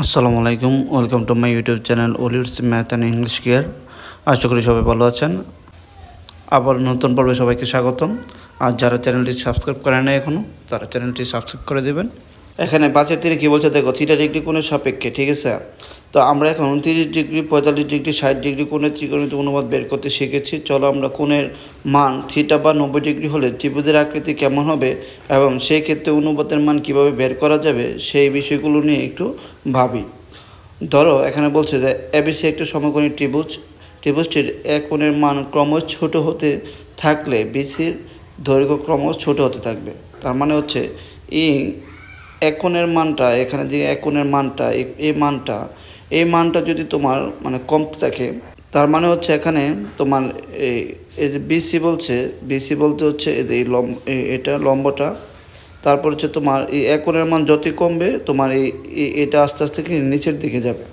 আসসালামু আলাইকুম, welcome to my YouTube channel Oliuds math and English care আশা করি সবাই ভালো আছেন। আবার নতুন পর্বে সবাইকে স্বাগতম। আর যারা চ্যানেলটি সাবস্ক্রাইব করে না এখনও তারা চ্যানেলটি সাবস্ক্রাইব করে দেবেন। এখানে পাঁচের তিনি কী বলছে দেখো, থিটা ডিগ্রি কোনো সাপেক্ষে, ঠিক আছে? তো আমরা এখন উনত্রিশ ডিগ্রি, পঁয়তাল্লিশ ডিগ্রি, ষাট ডিগ্রি কোণের ত্রিকোণিত অনুবাদ বের করতে শিখেছি। চলো আমরা কোণের মান থ্রিটা বা নব্বই ডিগ্রি হলে ত্রিভুজের আকৃতি কেমন হবে এবং সেই ক্ষেত্রে অনুপাতের মান কীভাবে বের করা যাবে সেই বিষয়গুলো নিয়ে একটু ভাবি। ধরো, এখানে বলছে যে এবিসি একটি সমকোণী ত্রিভুজ। ত্রিভুজটির এক কোণের মান ক্রমশ ছোট হতে থাকলে বিসির দৈর্ঘ্য ক্রমশ ছোট হতে থাকবে। তার মানে হচ্ছে, এই এক কোণের মানটা, এখানে যে এক কোণের মানটা এই মানটা এই মানটা যদি তোমার মানে কমতে থাকে, তার মানে হচ্ছে এখানে তোমার এই এই যে বিসি বলছে বিসি বলতে হচ্ছে এই এই- এটা লম্বটা, তারপর হচ্ছে তোমার এই এক কোণের মান যতই কমবে, তোমার এই এটা আস্তে আস্তে কি নিচের দিকে যাবে।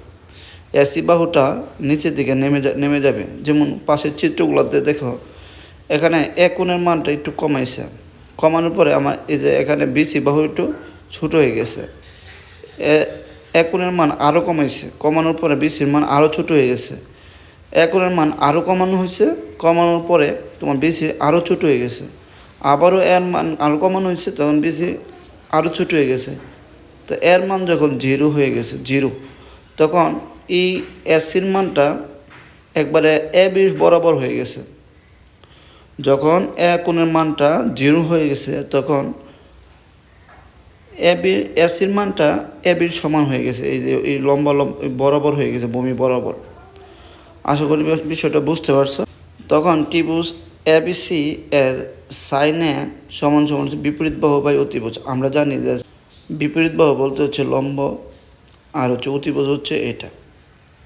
এসি বাহুটা নিচের দিকে নেমে যা, নেমে যাবে। যেমন পাশের চিত্রগুলোতে দেখো, এখানে এক কোণের মানটা একটু কমাইছে। কমানোর পরে আমার এই যে এখানে বিসি বাহু একটু ছোটো হয়ে গেছে। এ- এক কোণের মান আরও কমাইছে, কমানোর পরে বিসির মান আরও ছোটো হয়ে গেছে। এক কোণের মান আরও কমানো হয়েছে, কমানোর পরে তোমার বিসি আরও ছোটো হয়ে গেছে। আবারও এর মান আরও কমানো হয়েছে, তখন বিসি আরও ছোটো হয়ে গেছে। তো এর মান যখন জিরো হয়ে গেছে, জিরো, তখন এই এসির মানটা একবারে এ বিশ বরাবর হয়ে গেছে। যখন এ কোণের মানটা জিরো হয়ে গেছে, তখন এ বির এসির মানটা এ বির সমান হয়ে গেছে। এই যে, এই লম্বা লম্বা বরাবর হয়ে গেছে, বমি বরাবর। আশা করি বিষয়টা বুঝতে পারছ। তখন ত্রিভুজ এবিসি এর সাইনে সমান সমান হচ্ছে বিপরীত বাহু বাই অতিভুজ। আমরা জানি যে বিপরীত বাহু বলতে হচ্ছে লম্ব, আর হচ্ছে অতিভুজ হচ্ছে এটা।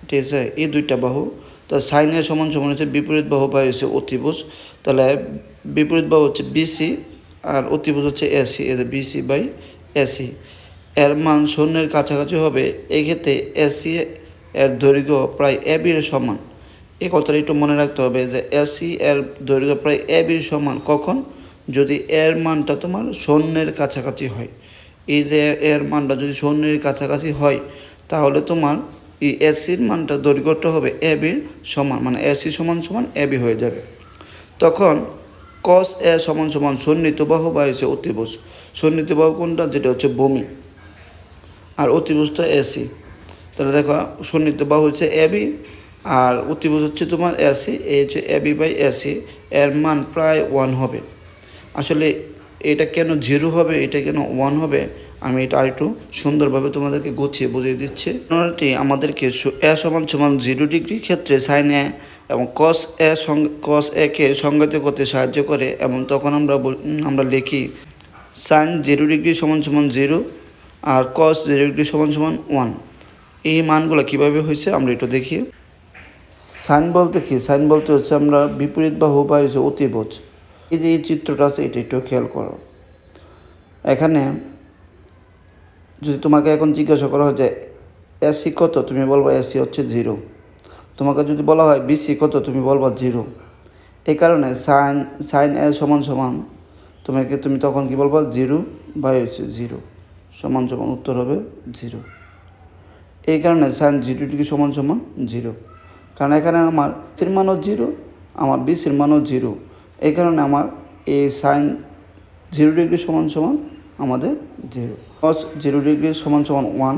ঠিক আছে? এই দুইটা বাহু। তো সাইনে সমান সমান হচ্ছে বিপরীত বাহু বাই হচ্ছে অতিভুজ। তাহলে বিপরীত বাহু হচ্ছে বিসি, আর অতিভুজ হচ্ছে AC A BC by AC. এর মান শূন্যের কাছাকাছি হবে। এক্ষেত্রে এসি এর দৈর্ঘ্য প্রায় এবির সমান। এই কথাটা একটু মনে রাখতে হবে যে এসি এর দৈর্ঘ্য প্রায় এবির সমান। কখন? যদি এর মানটা তোমার শূন্যের কাছাকাছি হয়। এই যে এর মানটা যদি শূন্যের কাছাকাছি হয়, তাহলে তোমার এই এসির মানটা দৈর্ঘ্যটা হবে এবির সমান। মানে এসি সমান সমান এবি হয়ে যাবে। তখন কস এ সমান সমান সন্নিহিত বাহু বা হচ্ছে অতিভুজ। সন্নিহিত বাহু কোনটা? যেটা হচ্ছে বমি আর অতিভুজটা এসি। তাহলে দেখো সন্নিহিত বাহু হচ্ছে এবি আর অতিভুজ হচ্ছে তোমার এসি এই হচ্ছে এবি বাই এসি। এর মান প্রায় ওয়ান হবে। আসলে এটা কেন জিরো হবে? এটা কেন ওয়ান হবে? আমি এটা আরেকটু সুন্দরভাবে তোমাদেরকে গুছিয়ে বুঝিয়ে দিচ্ছি। প্রণালীটি আমাদেরকে এ সমান সমান জিরো ডিগ্রি ক্ষেত্রে সাইন এ এবং কস এ কস একে সংজ্ঞায়িত করতে সাহায্য করে এবং তখন আমরা আমরা লিখি সাইন জিরো ডিগ্রি সমান সমান জিরো আর কস জিরো ডিগ্রি সমান সমান ওয়ান এই মানগুলো কীভাবে হয়েছে আমরা একটু দেখি। সাইন বলতে কি? সাইন বলতে হচ্ছে আমরা বিপরীত বাহু বা হচ্ছে অতিভুজ এই যে এই চিত্রটা আছে, এটা একটু খেয়াল করো। এখানে যদি তোমাকে এখন জিজ্ঞাসা করা হয় যে এসি কত? তুমি বলব এসি হচ্ছে জিরো তোমাকে যদি বলা হয় বিসি কত? তুমি বলবা জিরো এই কারণে সাইন সাইন এ সমান সমান তোমাকে, তুমি তখন কি বলবা? জিরো, বাই হচ্ছে জিরো। সমান সমান উত্তর হবে জিরো। এই কারণে সাইন জিরো ডিগ্রি সমান সমান জিরো। কারণ এখানে আমার সির মানও জিরো, আমার বিসির মানও জিরো। এই কারণে আমার এ সাইন জিরো ডিগ্রি সমান সমান আমাদের জিরো। কস জিরো ডিগ্রি সমান সমান ওয়ান,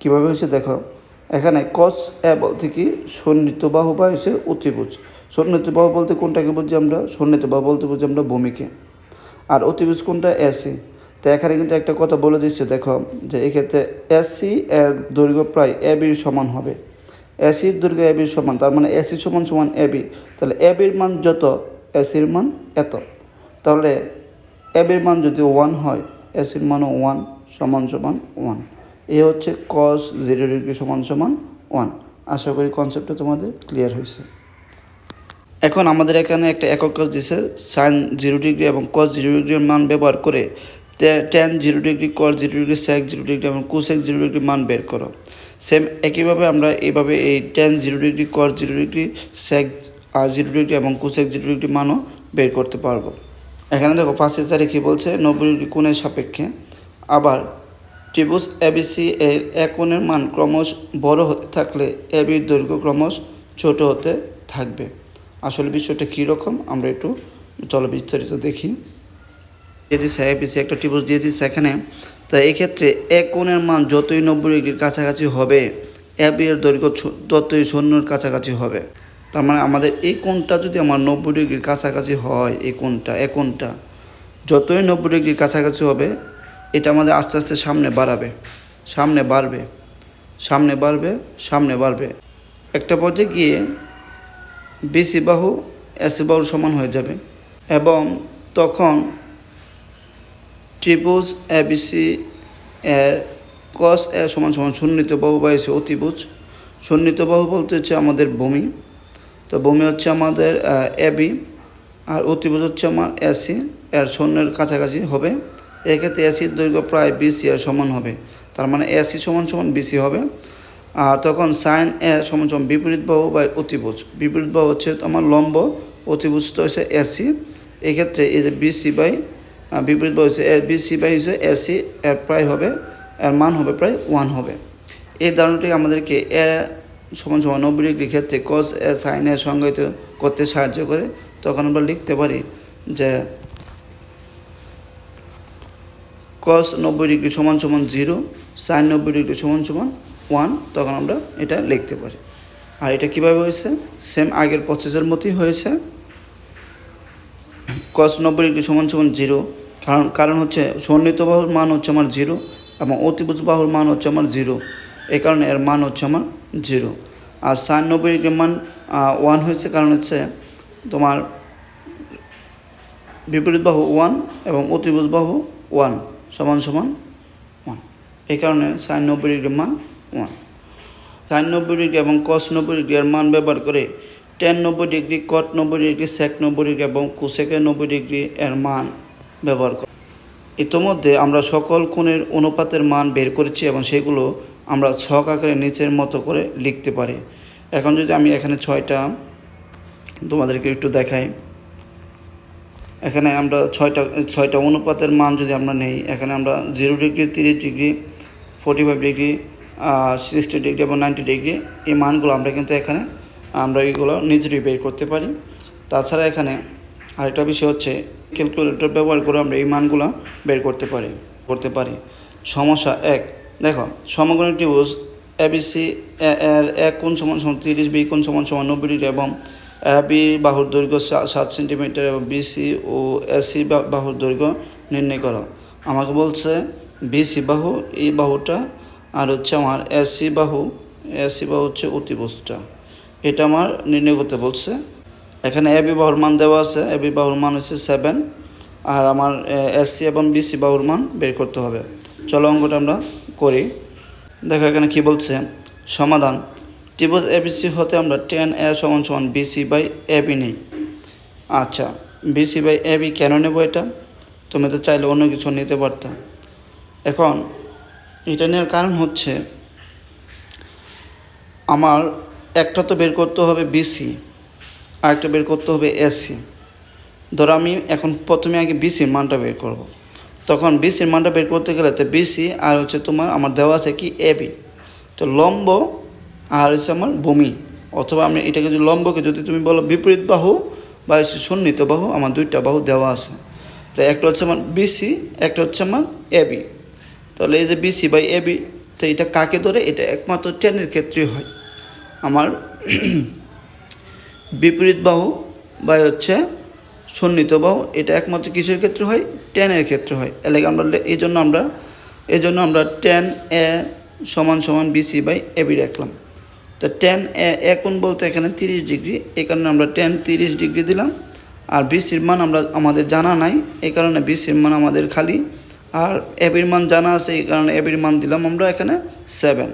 কীভাবে হয়েছে দেখো? এখানে কস এ বলতে কি সন্নিহিত বাহু বা হয়েছে অতিভুজ। সন্নিহিত বাহু বলতে কোনটাকে বুঝি আমরা? সন্নিহিত বাহু বলতে বুঝি আমরা ভূমিকে। আর অতিভুজ কোনটা? এসি তো এখানে কিন্তু একটা কথা বলে দিচ্ছে, দেখো, যে এক্ষেত্রে এসি এর দৈর্ঘ্য প্রায় এবির সমান হবে। এসির দৈর্ঘ্য এবির সমান, তার মানে এসি সমান সমান এবি তাহলে এবির মান যত এসির মান এত। তাহলে এবির মান যদি ওয়ান হয় এসির মানও ওয়ান সমান সমান ওয়ান এ হচ্ছে কস জিরো ডিগ্রি সমান সমান ওয়ান আশা করি কনসেপ্টটা তোমাদের ক্লিয়ার হয়েছে। এখন আমাদের এখানে একটা একক কাজ দিছে সাইন জিরো ডিগ্রি এবং কস জিরো ডিগ্রির মান ব্যবহার করে tan zero degree cos zero degree sec zero degree এবং কুসেক জিরো ডিগ্রি মান বের করো। সেম একইভাবে আমরা এইভাবে এই tan zero degree cos zero degree sec zero degree এবং কুসেক জিরো ডিগ্রি মানও বের করতে পারব। এখানে দেখো পাঁচের চারে কী বলছে? নব্বই ডিগ্রি কোণের সাপেক্ষে। আবার ত্রিভুজ এবিসি এর এক কোণের মান ক্রমশ বড় হতে থাকলে এবির দৈর্ঘ্য ক্রমশ ছোট হতে থাকবে। আসলে বিষয়টা কীরকম আমরা একটু চলো বিস্তারিত দেখি। দিয়েছি এবিসি একটা ত্রিভুজ দিয়েছি সেখানে, তা এক্ষেত্রে এক কোণের মান যতই নব্বই ডিগ্রির কাছাকাছি হবে এর দৈর্ঘ্য ততই শূন্যর কাছাকাছি হবে। তার মানে আমাদের এই কোণটা যদি আমার নব্বই ডিগ্রির কাছাকাছি হয়, এই কোণটা এই কোণটা, যতই নব্বই ডিগ্রির কাছাকাছি হবে, এটা আমাদের আস্তে আস্তে সামনে বাড়াবে, সামনে বাড়বে সামনে বাড়বে সামনে বাড়বে। একটা পর্যায়ে গিয়ে বিসি বাহু এসি বাহুর সমান হয়ে যাবে। এবং তখন ত্রিভুজ এবিসি এর কস এ সমান সমান সন্নিহিত বাহু বা এসি অতিভুজ। সন্নিহিত বাহু বলতে হচ্ছে আমাদের ভূমি। তো ভূমি হচ্ছে আমাদের এবি আর অতিভুজ হচ্ছে আমার এসি এর শূন্যের কাছাকাছি হবে। এক্ষেত্রে এসির দৈর্ঘ্য প্রায় বিসি এর সমান হবে। তার মানে এসি সমান সমান বিসি হবে। তখন সাইন এ সমান বিপরীত বাহু বা অতিভুজ। বিপরীত বাহু হচ্ছে আমার লম্ব, অতিভুজ তো হচ্ছে এসি এক্ষেত্রে এই যে বিসি বাই বিপরীত বাহু হচ্ছে বিসি বাই হচ্ছে এসি এর প্রায় হবে, এর মান হবে প্রায় ওয়ান হবে। এই ধারণাটি আমাদেরকে এ সমান সমান নব্বই ডিগ্রি ক্ষেত্রে কস এ সাইন এ সংজ্ঞায়িত করতে সাহায্য করে। তখন আমরা লিখতে পারি যে কস নব্বই ডিগ্রি সমান সমান জিরো সাইন নব্বই ডিগ্রি সমান সমান ওয়ান, তখন আমরা এটা লিখতে পারি। আর এটা কীভাবে হয়েছে? সেম আগের প্রসেসের মতোই হয়েছে। কস নব্বই ডিগ্রি সমান সমান জিরো। কারণ কারণ হচ্ছে সন্নিহিত বাহুর মান হচ্ছে আমার জিরো এবং অতিভুজ বাহুর মান হচ্ছে আমার জিরো। এই কারণে এর মান হচ্ছে আমার জিরো। আর সাইন নব্বই ডিগ্রির মান ওয়ান হয়েছে কারণ হচ্ছে তোমার বিপরীত বাহু ওয়ান এবং অতিভুজ বাহু ওয়ান সমান সমান ওয়ান এই কারণে সাইন নব্বই ডিগ্রির মান ওয়ান সাইন নব্বই ডিগ্রি এবং কস নব্বই ডিগ্রি মান ব্যবহার করে টেন নব্বই ডিগ্রি কট নব্বই ডিগ্রি সেক নব্বই ডিগ্রি এবং কুসেকের নব্বই ডিগ্রি এর মান ব্যবহার করে। ইতোমধ্যে আমরা সকল কোণের অনুপাতের মান বের করেছি এবং সেগুলো আমরা ছক আকারে নিচের মতো করে লিখতে পারি। এখন যদি আমি এখানে ছয়টা, তোমাদেরকে একটু দেখাই। এখানে আমরা ছয়টা ছয়টা অনুপাতের মান যদি আমরা নেই, এখানে আমরা জিরো ডিগ্রি তিরিশ degree forty five degree sixty degree এবং নাইনটি ডিগ্রি এই মানগুলো আমরা কিন্তু এখানে, আমরা এগুলো নিজেরই বের করতে পারি। তাছাড়া এখানে আরেকটা বিষয় হচ্ছে ক্যালকুলেটর ব্যবহার করে আমরা এই মানগুলো বের করতে পারি করতে পারি। সমস্যা এক, দেখো সমগ্র ত্রিভুজ এবিসি এর এক কোণ সমান সমান তিরিশ বি কোণ সমান সমান নব্বই ডিগ্রি এবং বি বাহুর দৈর্ঘ্য সাত সেন্টিমিটার এবং বিসি ও এসি বাহুর দৈর্ঘ্য নির্ণয় করো। আমাকে বলছে বিসি বাহু, এই বাহুটা আর হচ্ছে আমার এসি বাহু এসি বাহু হচ্ছে অতিভুজটা এটা আমার নির্ণয় করতে বলছে। এখানে এবি বাহুর মান দেওয়া আছে, এবি বাহুর মান হচ্ছে সেভেন আর আমার এসসি এবং বিসি বাহুর মান বের করতে হবে। চলো অঙ্কটা আমরা করি। দেখো এখানে কি বলছে? সমাধান। ত্রিভুজ এবিসি হতে আমরা টেন এ সমান সমান বিসি বাই এবি নেই। আচ্ছা বিসি বাই এবি কেন নেব এটা? তুমি তো চাইলে অন্য কিছু নিতে পারতাম এখন এটা নেওয়ার কারণ হচ্ছে আমার একটা তো বের করতে হবে বিসি আর একটা বের করতে হবে এসি ধরো আমি এখন প্রথমে আগে বিসির মানটা বের করব। তখন বিসির মানটা বের করতে গেলে তো বিসি আর হচ্ছে তোমার আমার দেওয়া আছে কি এবি তো লম্ব আর হচ্ছে আমার বমি অথবা আমি এটাকে যদি লম্বকে যদি তুমি বলো বিপরীত বাহু বা হচ্ছে সন্নিহিত বাহু, আমার দুইটা বাহু দেওয়া আছে। তো একটা হচ্ছে আমার বিসি একটা হচ্ছে আমার এবি তাহলে এই যে বিসি বাই এবি তো এটা কাকে ধরে? এটা একমাত্র টেনের ক্ষেত্রে হয়। আমার বিপরীত বাহু বা হচ্ছে সন্নিহিত বাহু। এটা একমাত্র কিসের ক্ষেত্রে হয়? টেনের ক্ষেত্রে হয়। এলাকা আমরা এই জন্য আমরা এই জন্য আমরা টেন এ সমান সমান বিসি বাই এবি রাখলাম। তো টেন এ এখন বলতে এখানে তিরিশ ডিগ্রি। এই কারণে আমরা টেন তিরিশ ডিগ্রি দিলাম। আর বিসির মান আমরা আমাদের জানা নাই। এই কারণে বিসির মান আমাদের খালি। আর এবির মান জানা আছে, এই কারণে এবির মান দিলাম আমরা এখানে সেভেন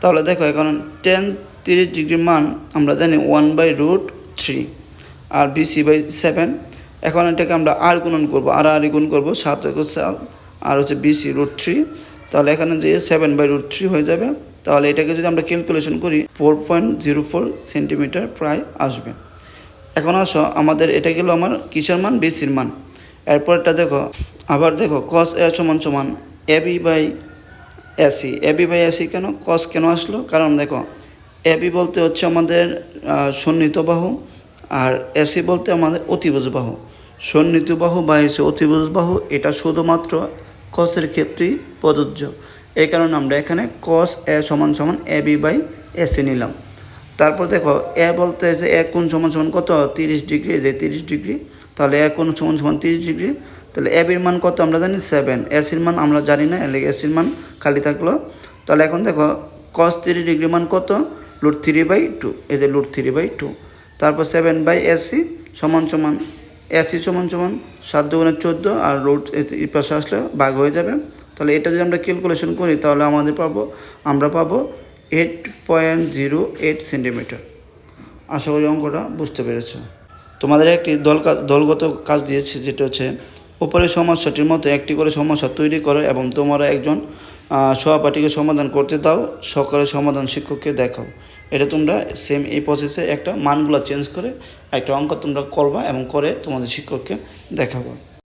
তাহলে দেখো, এখন টেন তিরিশ ডিগ্রির মান আমরা জানি ওয়ান বাই রুট থ্রি আর বিসি বাই সেভেন এখন এটাকে আমরা আর গুণন করব আর আর গুণ করব, সাত এক সাত, আর হচ্ছে বিসি রুট থ্রি তাহলে এখানে যে সেভেন বাই রুট থ্রি হয়ে যাবে, তাহলে এটাকে যদি আমরা ক্যালকুলেশন করি four point zero four centimetre প্রায় আসবে। এখন আসো, আমাদের এটা গেল আমার কিসের মান? বিসির মান। এরপরটা দেখো, আবার দেখো কস এ সমান সমান AB by AC AB by AC কেন? কস কেন আসলো? কারণ দেখো এবি বলতে হচ্ছে আমাদের সন্নিহিত বাহু, আর এসি বলতে আমাদের অতিভুজ বাহু। সন্নিহিত বাহু বা হচ্ছে অতিভুজ বাহু, এটা শুধুমাত্র কসের ক্ষেত্রেই প্রযোজ্য। এই কারণে আমরা এখানে কস এ সমান সমান এ বি বাই এসি নিলাম। তারপর দেখো এ বলতে যে এক কোণ সমান সমান কত? তিরিশ ডিগ্রি, যে তিরিশ ডিগ্রি তাহলে এক কোণ সমান সমান তিরিশ ডিগ্রি, তাহলে এ বির মান কত আমরা জানি? সেভেন এসির মান আমরা জানি না এলে এসির মান খালি থাকল। তাহলে এখন দেখো কস তিরিশ ডিগ্রি মান কত? লুট থ্রি বাই টু এই যে লুট থ্রি বাই টু তারপর সেভেন বাই এসি সমান সমান এসি সমান সমান সাত দুগুণে চোদ্দ আর রুট এই পাশে আসলে ভাগ হয়ে যাবে। তাহলে এটা যদি আমরা ক্যালকুলেশন করি, তাহলে আমাদের পাবো, আমরা পাবো eight point zero eight centimetre আশা করি অঙ্কটা বুঝতে পেরেছ। তোমাদের একটি দল দলগত কাজ দিয়েছে, যেটা হচ্ছে উপরের সমস্যাটির মতো একটি করে সমস্যা তৈরি করো এবং তোমরা একজন সহপাঠীকে সমাধান করতে দাও সকালে সমাধান শিক্ষককে দেখাও। এটা তোমরা সেম এই প্রসেসে একটা মানগুলো চেঞ্জ করে একটা অঙ্ক তোমরা করবা এবং করে তোমাদের শিক্ষককে দেখাবো।